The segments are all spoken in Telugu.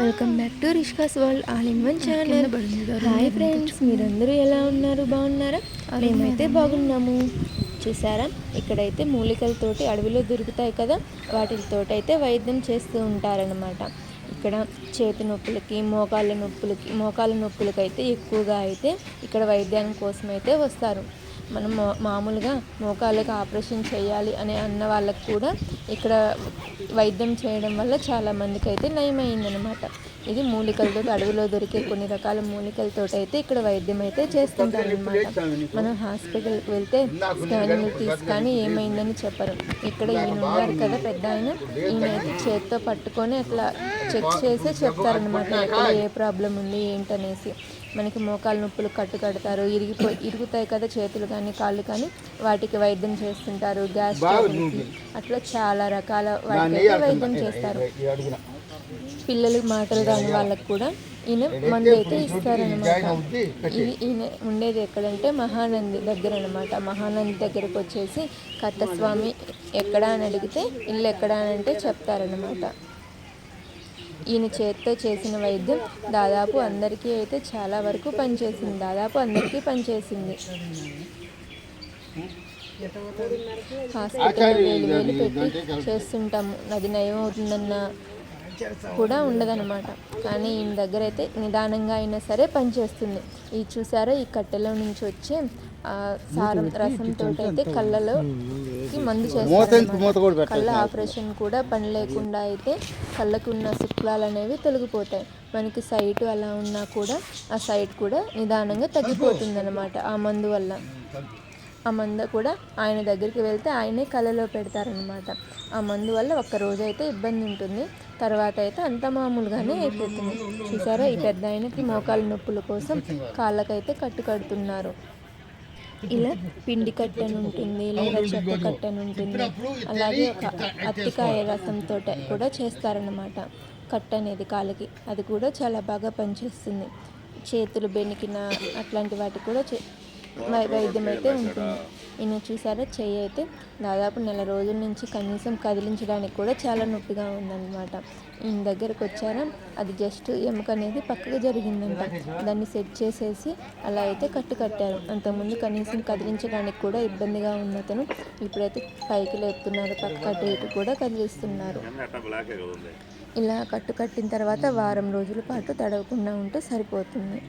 Welcome back to Rishka's world all in one channel. Hi friends మీరందరూ ఎలా ఉన్నారు? బాగున్నారా? మేమైతే బాగున్నాము. చూసారా? ఇక్కడైతే మూలికలతోటి అడవిలో దొరుకుతాయి కదా వాటితోటి అయితే వైద్యం చేస్తూ ఉంటారనమాట ఇక్కడ చేతి నొప్పులకి మోకాళ్ళ నొప్పులకి మోకాళ్ళ నొప్పులకి అయితే ఎక్కువగా అయితే ఇక్కడ వైద్యం కోసం అయితే వస్తారు. మనం మా మామూలుగా మోకాళ్ళకి ఆపరేషన్ చేయాలి అని అన్న వాళ్ళకి కూడా ఇక్కడ వైద్యం చేయడం వల్ల చాలా మందికి అయితే నయమైందనమాట ఇది మూలికలతో అడవిలో దొరికే కొన్ని రకాల మూలికలతో అయితే ఇక్కడ వైద్యం అయితే చేస్తుంటారనమాట మనం హాస్పిటల్కి వెళ్తే స్కానింగ్ తీసుకొని ఏమైందని చెప్పరు. ఇక్కడ ఈయన ఉన్నారు కదా పెద్ద ఆయన ఈయన అయితే చేత్తో పట్టుకొని అట్లా చెక్ చేసి చెప్తారనమాట ఎక్కడ ఏ ప్రాబ్లం ఉంది ఏంటనేసి. మనకి మోకాలు నొప్పులు కట్టు కడతారు ఇరిగిపో ఇరుగుతాయి కదా చేతులు కానీ కాళ్ళు కానీ వాటికి వైద్యం చేస్తుంటారు గ్యాస్ అట్లా చాలా రకాల వాటికి వైద్యం చేస్తారు. పిల్లలు మాటలు రాని వాళ్ళకు కూడా ఈయన మందు అయితే ఇస్తారనమాట ఇది ఈయన ఉండేది ఎక్కడంటే మహానంది దగ్గర అనమాట మహానంది దగ్గరకు వచ్చేసి కట్టస్వామి ఎక్కడా అని అడిగితే ఇల్లు ఎక్కడా అని అంటే చెప్తారనమాట ఈయన చేత్తో చేసిన వైద్యం దాదాపు అందరికీ అయితే చాలా వరకు పనిచేసింది. దాదాపు అందరికీ పనిచేసింది. హాస్పిటల్లో వేలు వేలు పెట్టి చేస్తుంటాము. అది నయం అవుతుందన్న కూడా ఉండదన్నమాట. కానీ ఈయన దగ్గర అయితే నిదానంగా అయినా సరే పనిచేస్తుంది. ఈ చూసారా ఈ కట్టెలో నుంచి వచ్చే సారం రసంతో అయితే కళ్ళలోకి మందు చేస్తారు కళ్ళ ఆపరేషన్. కూడా పని లేకుండా అయితే కళ్ళకు ఉన్న శుక్లాలు అనేవి తొలగిపోతాయి. మనకి సైట్ అలా ఉన్నా కూడా ఆ సైట్ కూడా నిదానంగా తగ్గిపోతుంది అనమాట ఆ మందు వల్ల. ఆ మందు కూడా ఆయన దగ్గరికి వెళ్తే ఆయనే కళ్ళలో పెడతారనమాట ఆ మందు వల్ల ఒక్క రోజు అయితే ఇబ్బంది ఉంటుంది. తర్వాత అయితే అంత మామూలుగానే అయిపోతుంది. చూసారా ఈ పెద్ద ఆయనకి మోకాల నొప్పుల కోసం కాళ్ళకైతే కట్టు కడుతున్నారు. ఇలా పిండి కట్టను ఉంటుంది లేదా చెక్క కట్టను ఉంటుంది అలాగే ఒక అత్తికాయ రసంతో కూడా చేస్తారనమాట కట్ట అనేది కాళ్ళకి. అది కూడా చాలా బాగా పనిచేస్తుంది. చేతులు బెనికిన అట్లాంటి వాటికి కూడా వైద్యం అయితే ఉంటుంది. ఈయన చూసారా? చెయ్యి అయితే దాదాపు నెల రోజుల నుంచి కనీసం కదిలించడానికి కూడా చాలా నొప్పిగా ఉందన్నమాట. ఈయన దగ్గరకు వచ్చారా? అది జస్ట్ ఎముక అనేది పక్కకు జరిగిందంట. దాన్ని సెట్ చేసేసి అలా అయితే కట్టు కట్టారు. అంతకుముందు కనీసం కదిలించడానికి కూడా ఇబ్బందిగా ఉన్నతను ఇప్పుడైతే పైకి లేపుతున్నారు. పక్క కట్టు ఇటు కూడా కదిలిస్తున్నారు. ఇలా కట్టు కట్టిన తర్వాత వారం రోజుల పాటు తడవకుండా ఉంటే సరిపోతుంది.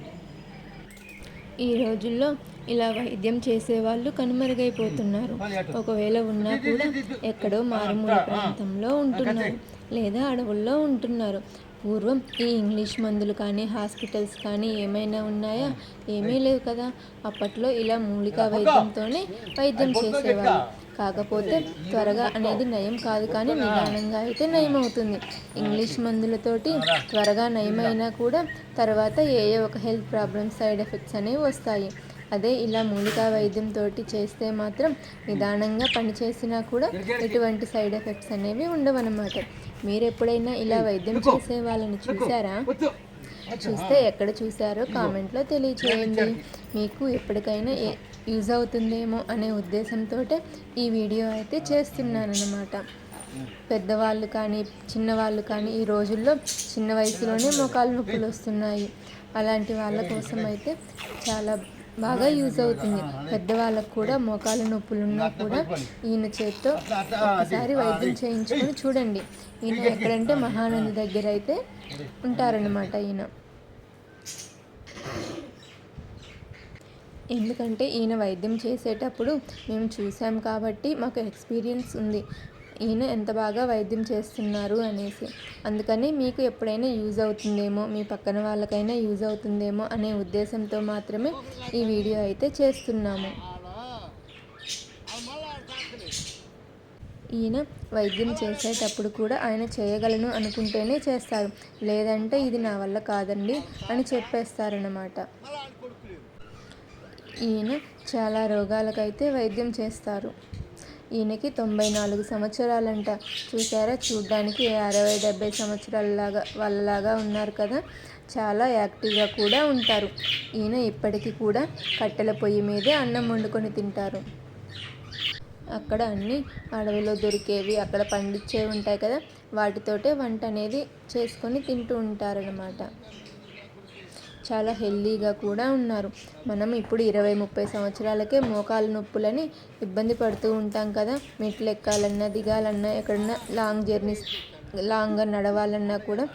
ఈ రోజుల్లో ఇలా వైద్యం చేసేవాళ్ళు కనుమరుగైపోతున్నారు. ఒకవేళ ఉన్నా కూడా ఎక్కడో మారుమూల ప్రాంతంలో ఉంటున్నారు. లేదా అడవుల్లో ఉంటున్నారు. పూర్వం ఈ ఇంగ్లీష్ మందులు కానీ హాస్పిటల్స్ కానీ ఏమైనా ఉన్నాయా? ఏమీ లేవు కదా. అప్పట్లో ఇలా మూలికా వైద్యంతోనే వైద్యం చేసేవాళ్ళు. కాకపోతే త్వరగా అనేది నయం కాదు కానీ నిదానంగా అయితే నయం అవుతుంది ఇంగ్లీష్ మందులతోటి త్వరగా నయమైనా కూడా తర్వాత ఏ ఏ ఒక హెల్త్ ప్రాబ్లమ్స్ సైడ్ ఎఫెక్ట్స్ అనేవి వస్తాయి. అదే ఇలా మూలికా వైద్యంతో చేస్తే మాత్రం నిదానంగా పనిచేసినా కూడా ఎటువంటి సైడ్ ఎఫెక్ట్స్ అనేవి ఉండవన్నమాట. మీరు ఎప్పుడైనా ఇలా వైద్యం చేసే వాళ్ళని చూసారా? చూస్తే ఎక్కడ చూసారో కామెంట్లో తెలియచేయండి. మీకు ఎప్పటికైనా యూజ్ అవుతుందేమో అనే ఉద్దేశంతో ఈ వీడియో అయితే చేస్తున్నానన్నమాట. పెద్దవాళ్ళు కానీ చిన్నవాళ్ళు కానీ ఈ రోజుల్లో చిన్న వయసులోనే మోకాలు నొప్పులు వస్తున్నాయి. అలాంటి వాళ్ళ కోసం అయితే చాలా బాగా యూజ్ అవుతుంది. పెద్దవాళ్ళకు కూడా మోకాలు నొప్పులు ఉన్నా కూడా ఈయన చేత్తో ఒకసారి వైద్యం చేయించుకొని చూడండి. ఈయన ఎక్కడంటే మహానంది దగ్గర అయితే ఉంటారన్నమాట ఈయన. ఎందుకంటే ఈయన వైద్యం చేసేటప్పుడు మేము చూసాం కాబట్టి మాకు ఎక్స్పీరియన్స్ ఉంది. ఈయన ఎంత బాగా వైద్యం చేస్తున్నారు అనేసి. అందుకని మీకు ఎప్పుడైనా యూజ్ అవుతుందేమో మీ పక్కన వాళ్ళకైనా యూజ్ అవుతుందేమో అనే ఉద్దేశంతో మాత్రమే ఈ వీడియో అయితే చేస్తున్నాము. ఈయన వైద్యం చేసేటప్పుడు కూడా ఆయన చేయగలను అనుకుంటేనే చేస్తారు. లేదంటే ఇది నా వల్ల కాదండి అని చెప్పేస్తారన్నమాట. ఈయన చాలా రోగాలకైతే వైద్యం చేస్తారు. ఈయనకి తొంభై నాలుగు సంవత్సరాలంట. చూసారా చూడ్డానికి అరవై డెబ్బై సంవత్సరాలలాగా వాళ్ళలాగా ఉన్నారు కదా? చాలా యాక్టివ్గా కూడా ఉంటారు. ఈయన ఇప్పటికీ కూడా కట్టెల పొయ్యి మీదే అన్నం వండుకొని తింటారు. అక్కడ అన్నీ అడవిలో దొరికేవి అక్కడ పండించేవి ఉంటాయి కదా? వాటితోటే వంట అనేది చేసుకొని తింటూ ఉంటారనమాట చాలా హెల్దీగా కూడా ఉన్నారు. మనం ఇప్పుడు ఇరవై ముప్పై సంవత్సరాలకే మోకాలు నొప్పులని ఇబ్బంది పడుతూ ఉంటాం కదా. మెట్లు ఎక్కాలన్నా దిగాలన్నా ఎక్కడన్నా లాంగ్ జర్నీస్ లాంగ్గా నడవాలన్నా కూడా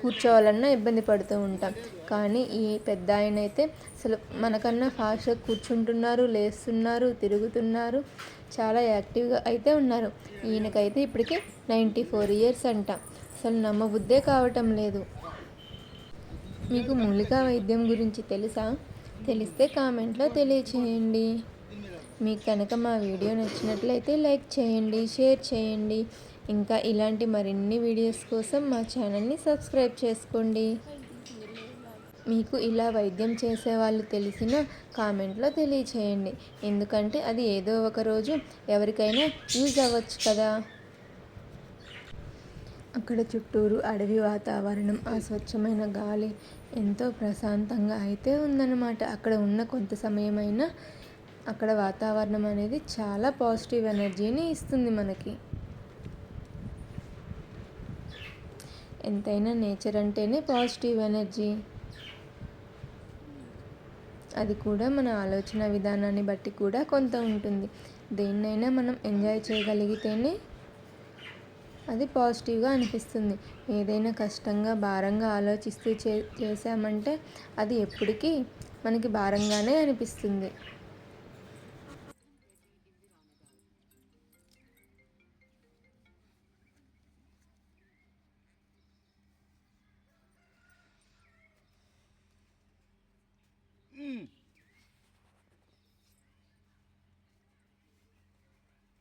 కూర్చోవాలన్నా ఇబ్బంది పడుతూ ఉంటాం. కానీ ఈ పెద్ద ఆయన అయితే అసలు మనకన్నా ఫాస్ట్గా కూర్చుంటున్నారు లేస్తున్నారు తిరుగుతున్నారు చాలా యాక్టివ్గా అయితే ఉన్నారు. ఈయనకైతే ఇప్పటికే నైంటీ ఫోర్ ఇయర్స్ అంట. అసలు నమ్మబుద్దే కావటం లేదు. మీకు మూలికా వైద్యం గురించి తెలుసా? తెలిస్తే కామెంట్లో తెలియచేయండి. మీకు కనుక మా వీడియో నచ్చినట్లయితే లైక్ చేయండి షేర్ చేయండి. ఇంకా ఇలాంటి మరిన్ని వీడియోస్ కోసం మా ఛానల్ని సబ్స్క్రైబ్ చేసుకోండి. మీకు ఇలా వైద్యం చేసే వాళ్ళు తెలిసిన కామెంట్లో తెలియచేయండి. ఎందుకంటే అది ఏదో ఒక రోజు ఎవరికైనా యూజ్ అవ్వచ్చు కదా. అక్కడ చుట్టూరు అడవి వాతావరణం ఆ స్వచ్ఛమైన గాలి ఎంతో ప్రశాంతంగా అయితే ఉందన్నమాట. అక్కడ ఉన్న కొంత సమయమైనా అక్కడ వాతావరణం అనేది చాలా పాజిటివ్ ఎనర్జీని ఇస్తుంది మనకి. ఎంతైనా నేచర్ అంటేనే పాజిటివ్ ఎనర్జీ. అది కూడా మన ఆలోచన విధానాన్ని బట్టి కూడా కొంత ఉంటుంది. దేన్నైనా మనం ఎంజాయ్ చేయగలిగితేనే అది పాజిటివ్గా అనిపిస్తుంది ఏదైనా కష్టంగా భారంగా ఆలోచిస్తూ చే చేసామంటే అది ఎప్పటికీ మనకి భారంగానే అనిపిస్తుంది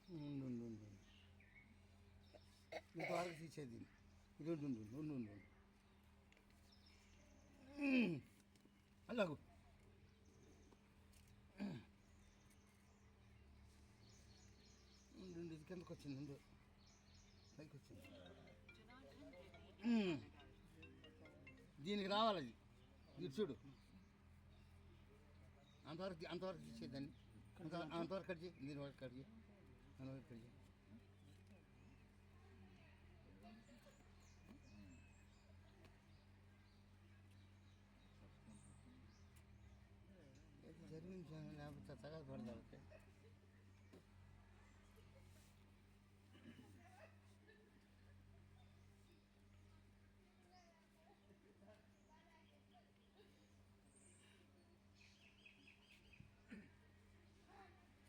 Mm. ఇంతవరకు తీసేది ఇది ఉండు ఉండు, ఉండు అలాగు ఉండు, ఇది కిందకు వచ్చింది ఉండు పైకి వచ్చింది దీనికి రావాలి అది. ఇది చూడు. అంతవరకు అంతవరకు తీసేదాన్ని అంతవరకు కట్ చేయి. దీని వరకు కట్ చేయి. అంతవరకు కట్ చేయి. జరిగింది లేకపోతే తగదు పడతారు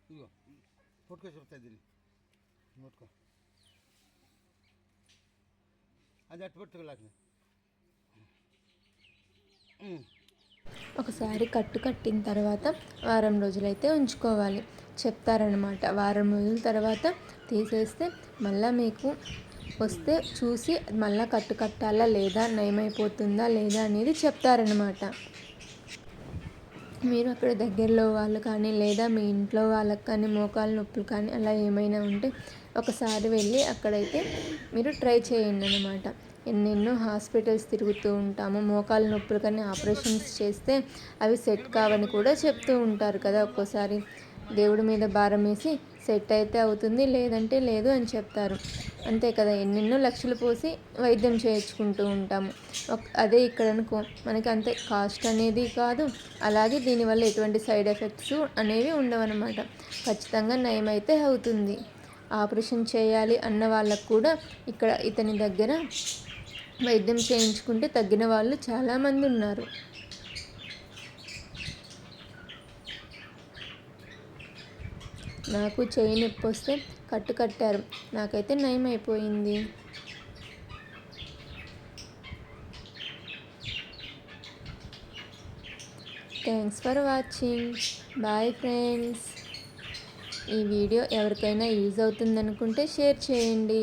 ఇదిగో పట్టుకో చెప్తాయి దీన్ని పట్టుకో అది అట్టు పట్టుకోలేక ఒకసారి కట్టు కట్టిన తర్వాత వారం రోజులైతే ఉంచుకోవాలి. చెప్తారనమాట వారం రోజుల తర్వాత తీసేస్తే మళ్ళీ మీకు వస్తే చూసి మళ్ళీ కట్టు కట్టాలా లేదా నయమైపోతుందా లేదా అనేది చెప్తారనమాట మీరు అక్కడ దగ్గరలో వాళ్ళు కానీ లేదా మీ ఇంట్లో వాళ్ళకి కానీ మోకాలు నొప్పులు కానీ అలా ఏమైనా ఉంటే ఒకసారి వెళ్ళి అక్కడైతే మీరు ట్రై చేయండి అనమాట ఎన్నెన్నో హాస్పిటల్స్ తిరుగుతూ ఉంటాము. మోకాలు నొప్పులు కానీ ఆపరేషన్స్ చేస్తే అవి సెట్ కావని కూడా చెప్తూ ఉంటారు కదా ఒక్కోసారి. దేవుడి మీద భారం వేసి సెట్ అయితే అవుతుంది లేదంటే లేదు అని చెప్తారు. అంతే కదా ఎన్నెన్నో లక్షలు పోసి వైద్యం చేయించుకుంటూ ఉంటాము. అదే ఇక్కడ అనుకో మనకి అంతే కాస్ట్ అనేది కాదు అలాగే దీనివల్ల ఎటువంటి సైడ్ ఎఫెక్ట్స్ అనేవి ఉండవన్నమాట. ఖచ్చితంగా నయమైతే అవుతుంది. ఆపరేషన్ చేయాలి అన్న వాళ్ళకు కూడా ఇక్కడ ఇతని దగ్గర వైద్యం చేయించుకుంటే తగ్గిన వాళ్ళు చాలామంది ఉన్నారు. నాకు చేయి నొప్పి వస్తే కట్టు కట్టారు. నాకైతే నయం అయిపోయింది. Thanks for watching bye friends ఈ వీడియో ఎవరికైనా యూజ్ అవుతుందనుకుంటే షేర్ చేయండి.